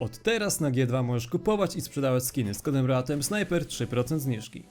Od teraz na G2 możesz kupować i sprzedawać skiny z kodem ratem Sniper 3% zniżki.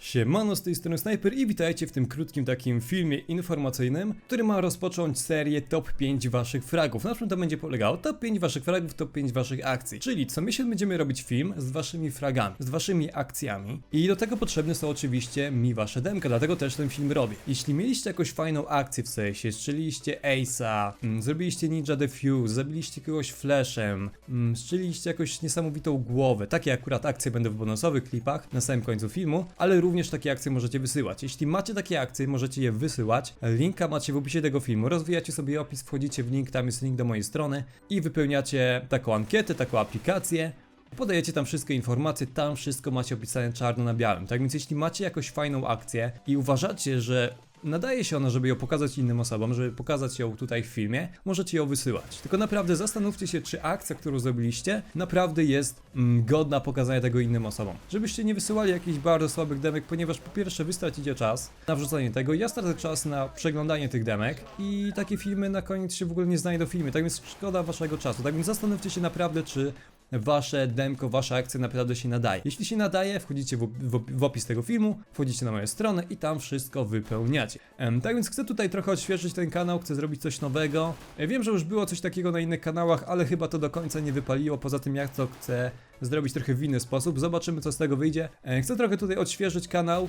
Siemano, z tej strony Sniper i witajcie w tym krótkim takim filmie informacyjnym, który ma rozpocząć serię top 5 waszych fragów. Na czym to będzie polegało? Top 5 waszych fragów, top 5 waszych akcji. Czyli co miesiąc będziemy robić film z waszymi fragami, z waszymi akcjami i do tego potrzebne są oczywiście mi wasze demka, dlatego też ten film robię. Jeśli mieliście jakąś fajną akcję w sensie, strzeliliście Ace'a, mm, zrobiliście Ninja Defuse, zabiliście kogoś flashem, mm, strzeliliście jakąś niesamowitą głowę, takie akurat akcje będą w bonusowych klipach na samym końcu filmu, ale również takie akcje możecie wysyłać. Jeśli macie takie akcje, możecie je wysyłać. Linka macie w opisie tego filmu. Rozwijacie sobie opis, wchodzicie w link, tam jest link do mojej strony i wypełniacie taką ankietę, taką aplikację. Podajecie tam wszystkie informacje, tam wszystko macie opisane czarno na białym. Tak więc jeśli macie jakąś fajną akcję i uważacie, że nadaje się ona, żeby ją pokazać innym osobom, żeby pokazać ją tutaj w filmie, możecie ją wysyłać. Tylko naprawdę zastanówcie się, czy akcja, którą zrobiliście, naprawdę jest mm, godna pokazania tego innym osobom. Żebyście nie wysyłali jakichś bardzo słabych demek, ponieważ po pierwsze wy stracicie czas na wrzucanie tego, ja stracę czas na przeglądanie tych demek i takie filmy na koniec się w ogóle nie znajdą w filmie, tak więc szkoda waszego czasu. Tak więc zastanówcie się naprawdę, czy wasze demko, wasza akcja naprawdę się nadaje. Jeśli się nadaje, wchodzicie w, w, w opis tego filmu, wchodzicie na moją stronę i tam wszystko wypełniacie. Em, tak więc chcę tutaj trochę odświeżyć ten kanał, chcę zrobić coś nowego. E, Wiem, że już było coś takiego na innych kanałach, ale chyba to do końca nie wypaliło. Poza tym ja to chcę zrobić trochę w inny sposób. Zobaczymy co z tego wyjdzie. E, Chcę trochę tutaj odświeżyć kanał.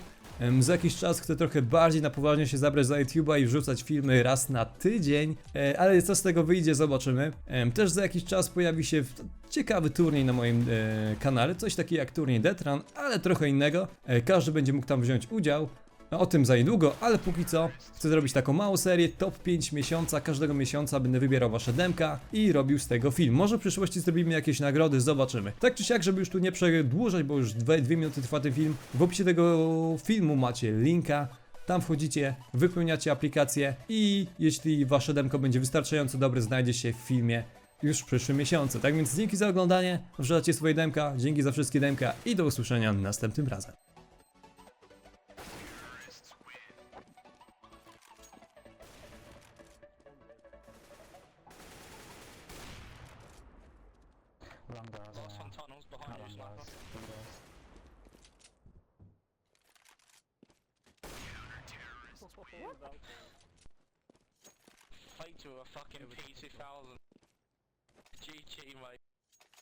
Za jakiś czas chcę trochę bardziej na poważnie się zabrać za YouTube'a i wrzucać filmy raz na tydzień, E, ale co z tego wyjdzie, zobaczymy. Też za jakiś czas pojawi się ciekawy turniej na moim e, kanale, coś takiego jak turniej Detran, ale trochę innego. E, Każdy będzie mógł tam wziąć udział. No, o tym za niedługo, ale póki co chcę zrobić taką małą serię, top 5 miesiąca, każdego miesiąca będę wybierał wasze demka i robił z tego film. Może w przyszłości zrobimy jakieś nagrody, zobaczymy. Tak czy siak, żeby już tu nie przedłużać, bo już 2 minuty trwa ten film, w opisie tego filmu macie linka, tam wchodzicie, wypełniacie aplikację i jeśli wasze demko będzie wystarczająco dobre, znajdzie się w filmie już w przyszłym miesiącu. Tak więc dzięki za oglądanie, wrzucacie swoje demka, dzięki za wszystkie demka i do usłyszenia następnym razem. Lambda, Lost on tunnels behind you, sniper. Fight to a fucking P2000. GG, mate.